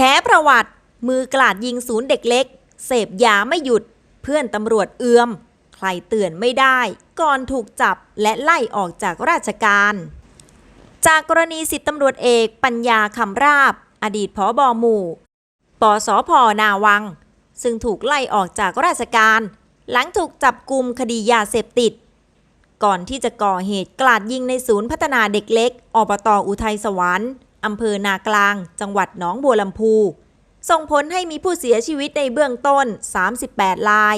แฉประวัติ มือกลาดยิงศูนย์เด็กเล็ก เสพยาไม่หยุด เพื่อนตำรวจเอือม ใครเตือนไม่ได้ ก่อนถูกจับและไล่ออกจากราชการ จากกรณีสิบตำรวจเอกปัญญาคำราบ อดีตผอบอหมู่ปสพนาวัง ซึ่งถูกไล่ออกจากราชการ หลังถูกจับกลุ่มคดียาเสพติด ก่อนที่จะก่อเหตุกลาดยิงในศูนย์พัฒนาเด็กเล็กอบตอุทัยสวรรค์ อำเภอนากลาง จังหวัดหนองบัวลำพู ส่งผลให้มีผู้เสียชีวิตในเบื้องต้น 38ราย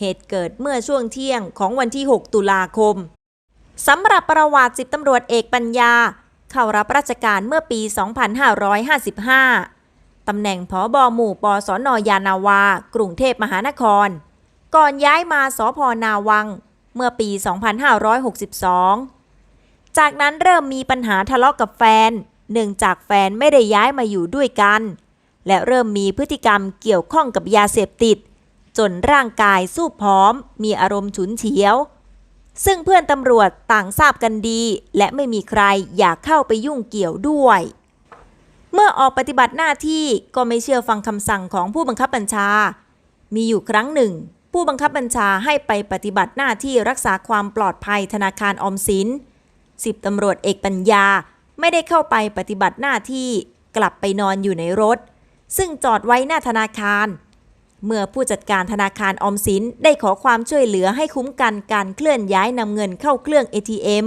เหตุเกิดเมื่อช่วงเที่ยงของวันที่ 6 ตุลาคมสำหรับประวัติสิบตำรวจเอกปัญญา เข้ารับราชการเมื่อปี 2555 ตำแหน่งผอบอหมู่ปสนยานาวา กรุงเทพมหานคร ก่อนย้ายมาสพนาวัง เมื่อปี 2562 จากนั้นเริ่มมีปัญหาทะเลาะกับแฟน เนื่องจากแฟนไม่ได้ย้ายมาอยู่ด้วยกัน และเริ่มมีพฤติกรรมเกี่ยวข้องกับยาเสพติด จนร่างกายสู้ผอม มีอารมณ์ฉุนเฉียว ซึ่งเพื่อนตำรวจต่างทราบกันดี และไม่มีใครอยากเข้าไปยุ่งเกี่ยวด้วย เมื่อออกปฏิบัติหน้าที่ก็ไม่เชื่อฟังคำสั่งของผู้บังคับบัญชา มีอยู่ครั้งหนึ่ง ผู้บังคับบัญชาให้ไปปฏิบัติหน้าที่รักษาความปลอดภัยธนาคารออมสินสิบตำรวจเอกปัญญา ไม่ได้เข้าไปปฏิบัติหน้าที่กลับไปนอนอยู่ในรถ ซึ่งจอดไว้หน้าธนาคาร เมื่อผู้จัดการธนาคารออมสินได้ขอความช่วยเหลือให้คุ้มกันการเคลื่อนย้ายนำเงินเข้าเครื่อง ATM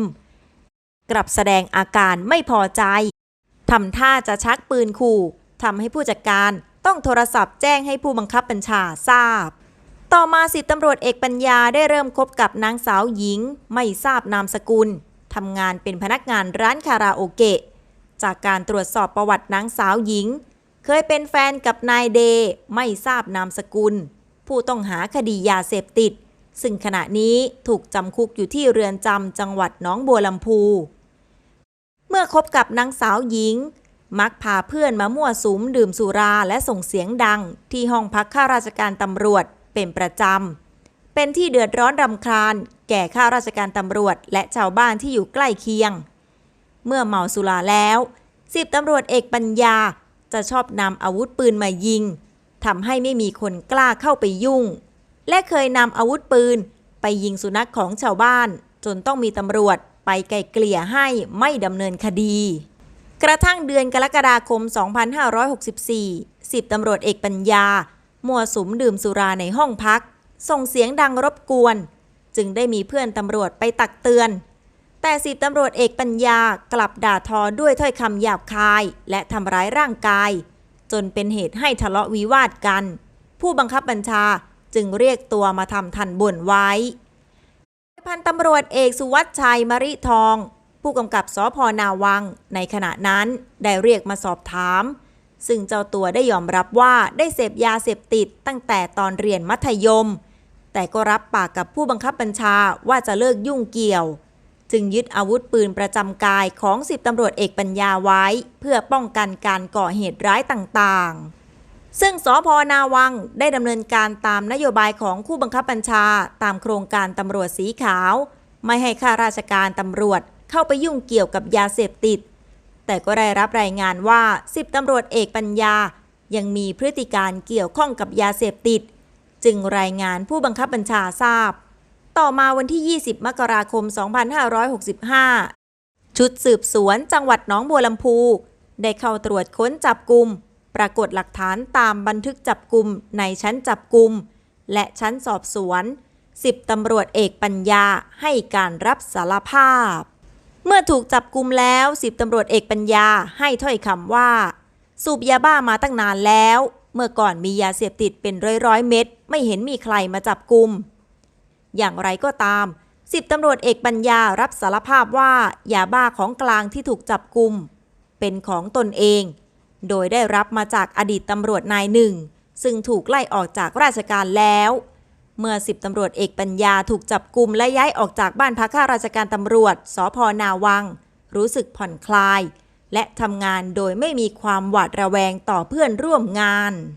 กลับแสดงอาการไม่พอใจทำท่าจะชักปืนขู่ทำให้ผู้จัดการต้องโทรศัพท์แจ้งให้ผู้บังคับบัญชาทราบ ต่อมาสิบตำรวจเอกปัญญาได้เริ่มคบกับนางสาวหญิง ไม่ทราบนามสกุล ทำงานเป็นพนักงานร้านคาราโอเกะ จากการตรวจสอบประวัตินางสาวหญิง เคยเป็นแฟนกับนายเด ไม่ทราบนามสกุล ผู้ต้องหาคดียาเสพติด ซึ่งขณะนี้ถูกจำคุกอยู่ที่เรือนจำจังหวัดหนองบัวลำพู เมื่อคบกับนางสาวหญิง มักพาเพื่อนมามั่วสุมดื่มสุราและส่งเสียงดัง ที่ห้องพักข้าราชการตำรวจเป็นประจำ เป็นที่เดือดร้อนรำคาญ แก่ข้าราชการตำรวจ และชาวบ้านที่อยู่ใกล้เคียง เมื่อเมาสุราแล้วสิบตำรวจเอกปัญญาจะชอบนำอาวุธปืนมายิงทำให้ไม่มีคนกล้าเข้าไปยุ่ง และเคยนำอาวุธปืน ไปยิงสุนัขของชาวบ้าน จนต้องมีตำรวจไปไกลเกลี่ยให้ไม่ดำเนินคดี กระทั่งเดือนกรกฎาคม 2564สิบตำรวจเอกปัญญา มัวสุมดื่มสุราในห้องพัก ส่งเสียงดังรบกวน จึงได้มีเพื่อนตำรวจไปตักเตือน แต่สิบตำรวจเอกปัญญากลับด่าทอด้วยถ้อยคำหยาบคาย และทำร้ายร่างกาย จนเป็นเหตุให้ทะเลาะวิวาทกัน ผู้บังคับบัญชาจึงเรียกตัวมาทำทันบ่นไว้พันตำรวจเอกสุวัชชัยมริทอง ผู้กำกับสพนาวัง ในขณะนั้นได้เรียกมาสอบถาม ซึ่งเจ้าตัวได้ยอมรับว่าได้เสพยาเสพติดตั้งแต่ตอนเรียนมัธยม แต่ก็รับปากกับผู้บังคับบัญชาว่าจะเลิกยุ่งเกี่ยว จึงยึดอาวุธปืนประจำกายของสิบตำรวจเอกปัญญาไว้ เพื่อป้องกันการก่อเหตุร้ายต่างๆ ซึ่งสพนาวังได้ดำเนินการตามนโยบายของผู้บังคับบัญชาตามโครงการตำรวจสีขาว ไม่ให้ข้าราชการตำรวจเข้าไปยุ่งเกี่ยวกับยาเสพติด แต่ก็ได้รับรายงานว่าสิบตำรวจเอกปัญญายังมีพฤติการเกี่ยวข้องกับยาเสพติด จึงรายงานผู้บังคับบัญชาทราบ ต่อมาวันที่ 20 มกราคม 2565 ชุดสืบสวนจังหวัดหนองบัวลำพู ได้เข้าตรวจค้นจับกลุ่มปรากฏหลักฐานตามบันทึกจับกลุ่มในชั้นจับกลุ่มและชั้นสอบสวนสิบตำรวจเอกปัญญาให้การรับสารภาพ เมื่อถูกจับกลุ่มแล้วสิบตำรวจเอกปัญญาให้ถ้อยคำว่า สูบยาบ้ามาตั้งนานแล้ว เมื่อก่อนมียาเสพติดเป็นร้อยร้อยๆเม็ดไม่เห็นมีใครมาจับกลุ่มอย่างไรก็ตามสิบตำรวจเอกปัญญารับสารภาพว่ายาบ้าของกลางที่ถูกจับกลุ่มเป็นของตนเอง โดยได้รับมาจากอดีตตำรวจนายหนึ่ง ซึ่งถูกไล่ออกจากราชการแล้ว เมื่อสิบตำรวจเอกปัญญาถูกจับกลุ่มและย้ายออกจากบ้านพักข้าราชการตำรวจสพนาวัง รู้สึกผ่อนคลาย และทำงานโดยไม่มีความหวาดระแวงต่อเพื่อนร่วมงาน